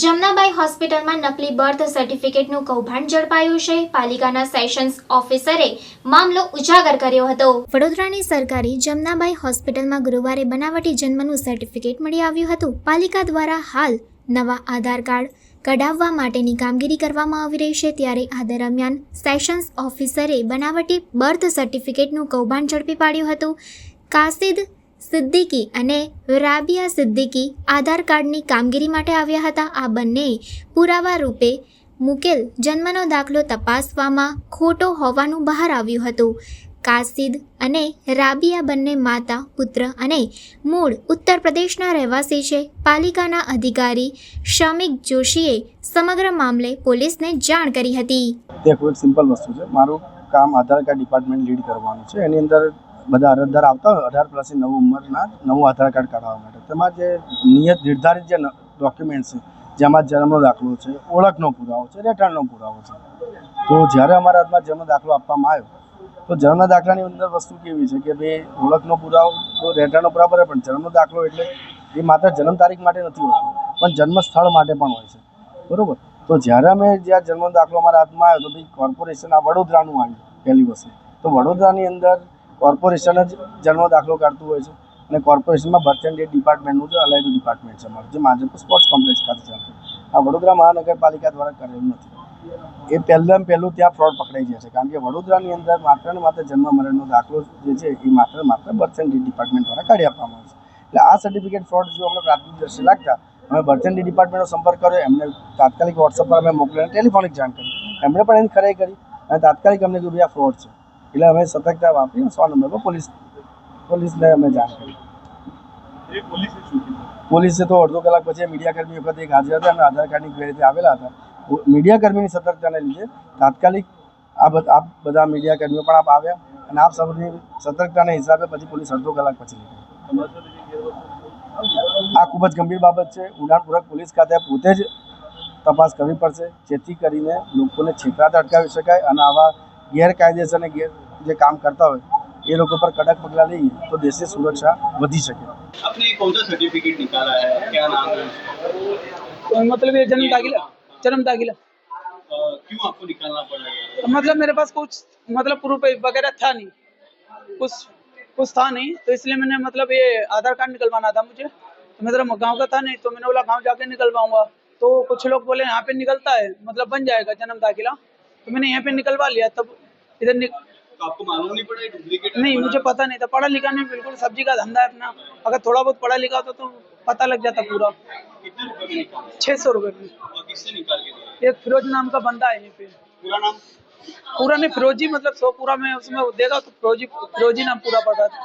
જમનાબાઈ હોસ્પિટલમાં નકલી બર્થ સર્ટિફિકેટનું કૌભાંડ ઝડપાયું છે. પાલિકાના સેશન્સ ઓફિસરે મામલો ઉજાગર કર્યો હતો. વડોદરાની સરકારી જમનાબાઈ હોસ્પિટલમાં ગુરુવારે બનાવટી જન્મનું સર્ટિફિકેટ મળી આવ્યું હતું. પાલિકા દ્વારા હાલ નવા આધાર કાર્ડ કઢાવવા માટેની કામગીરી કરવામાં આવી રહી છે. ત્યારે આ દરમિયાન સેશન્સ ઓફિસરે બનાવટી બર્થ સર્ટિફિકેટનું કૌભાંડ ઝડપી પાડ્યું હતું. કાસિદ સિદ્દીકી અને રાબિયા સિદ્દીકી આધાર કાર્ડની કામગીરી માટે આવ્યા હતા. આ બંને પુરાવા રૂપે મુકેલ જન્મનો દાખલો તપાસવામાં ખોટો હોવાનું બહાર આવ્યું હતું. કાસિદ અને રાબિયા બંને માતા, પુત્ર અને મૂળ ઉત્તર પ્રદેશના રહેવાસી છે. પાલિકાના અધિકારી શમિક જોશીએ સમગ્ર મામલે પોલીસને જાણ કરી હતી. એક સિમ્પલ વસ્તુ છે. મારું કામ આધાર કાર્ડ ડિપાર્ટમેન્ટ લીડ કરવાનું છે. એની અંદર બધા અરજદાર આવતા હોય, અઢાર પ્લસની નવું ઉંમરના નવું આધાર કાર્ડ કાઢવા માટે. તેમાં જે નિયત નિર્ધારિત જે ડોક્યુમેન્ટ છે, જેમાં જન્મનો દાખલો છે, ઓળખનો પુરાવો છે, રહેઠાણનો પુરાવો છે. તો જ્યારે અમારા હાથમાં જન્મ દાખલો આપવામાં આવ્યો, તો જન્મના દાખલાની અંદર વસ્તુ કેવી છે કે ભાઈ ઓળખનો પુરાવો, તો રહેઠાણનો બરાબર, પણ જન્મનો દાખલો એટલે એ માત્ર જન્મ તારીખ માટે નથી હોતો, પણ જન્મ સ્થળ માટે પણ હોય છે. બરાબર? તો જ્યારે અમે જ્યાં જન્મ દાખલો અમારા હાથમાં આવ્યો, તો ભાઈ કોર્પોરેશન આ વડોદરાનું આવ્યું પહેલી વસ્તુ. તો વડોદરાની અંદર કોર્પોરેશન જ જન્મ દાખલો કાઢતું હોય છે. અને કોર્પોરેશનમાં બર્થ એન્ડ ડેટ ડિપાર્ટમેન્ટનું જે અલાયદું ડિપાર્ટમેન્ટ છે અમારું, જે માધવપુર સ્પોર્ટ્સ કોમ્પ્લેક્સ ખાતે ચાલતું આ વડોદરા મહાનગરપાલિકા દ્વારા કરેલું નથી. એ પહેલાં પહેલું ત્યાં ફ્રોડ પકડાઈ જાય છે, કારણ કે વડોદરાની અંદર માત્ર ને માત્ર જન્મ મરણનો દાખલો જે છે એ માત્ર માત્ર બર્થ એન્ડ ડેટ ડિપાર્ટમેન્ટ દ્વારા કાઢી આપવામાં આવે છે. એટલે આ સર્ટિફિકેટ ફ્રોડ જો અમને પ્રાથમિક દ્રષ્ટિએ લાગતા, અમે બર્થ એન્ડ ડિપાર્ટમેન્ટનો સંપર્ક કર્યો, એમને તાત્કાલિક વોટ્સઅપ પર અમે મોકલીને ટેલિફોનિક જાણ કરી. એમણે પણ એની ખરાઈ કરી અને તાત્કાલિક અમને કીધું આ ફ્રોડ છે. એટલે અમે સતર્કતા વાપરી સો નંબર પર પોલીસ પોલીસને અમે જાણ કરી પોલીસે તો અડધો કલાક પછી મીડિયા કર્મી વખત એક હાજર હતા અને આધાર કાર્ડની ક્વેરીથી આવેલા હતા મીડિયા કર્મીની સતર્કતાને લીધે તાત્કાલિક આ બધા આ બધા મીડિયા કર્મીઓ પણ આપ આવ્યા અને આપ સૌની સતર્કતાના હિસાબે પછી પોલીસ અડધો કલાક પછી નીકળી આ ખૂબ જ ગંભીર બાબત છે ઉડાણપૂર્વક પોલીસ ખાતે પોતે જ તપાસ કરવી પડશે જેથી કરીને લોકોને છેતરાતા અટકાવી શકાય અને આવા ગેરકાયદેસર અને ગેર જે કામ કરતા હોય એ લોકો પર કડક પગલાં લઈએ તો દેશની સુરક્ષા વધી શકે आपने ये कौन सा सर्टिफिकेट निकाला है क्या नाम है तो मतलब ये जन्म दाखिला जन्म दाखिला अ, क्यों आपको निकालना पड़ रहा है तो मतलब मेरे पास कुछ मतलब प्रूफ वगैरह था नहीं कुछ कुछ था नहीं तो इसलिए मैंने मतलब ये आधार कार्ड निकलवाना था मुझे तो मेरा गांव का था नहीं तो मैंने बोला गांव जाके निकलवाऊंगा तो कुछ लोग बोले यहाँ पे निकलता है मतलब बन जाएगा जन्म दाखिला तो मैंने यहाँ पे निकलवा लिया तब इधर निक... तो आपको मालूम नहीं पड़ा डुप्लीकेट नहीं मुझे पता नहीं था। पढ़ा लिखा नहीं बिल्कुल सब्ज़ी का धंधा है अपना। अगर थोड़ा बहुत पढ़ा लिखा होता तो पता लग जाता पूरा। कितने रुपए में निकाला? छः सौ रूपए में। दिया एक फिरोज नाम का बंदा है यहीं पे। पूरा नाम? पूरा नहीं फिरोजी मतलब सो पूरा में उसमें देगा तो फिरोजी फिरोजी नाम पूरा पता था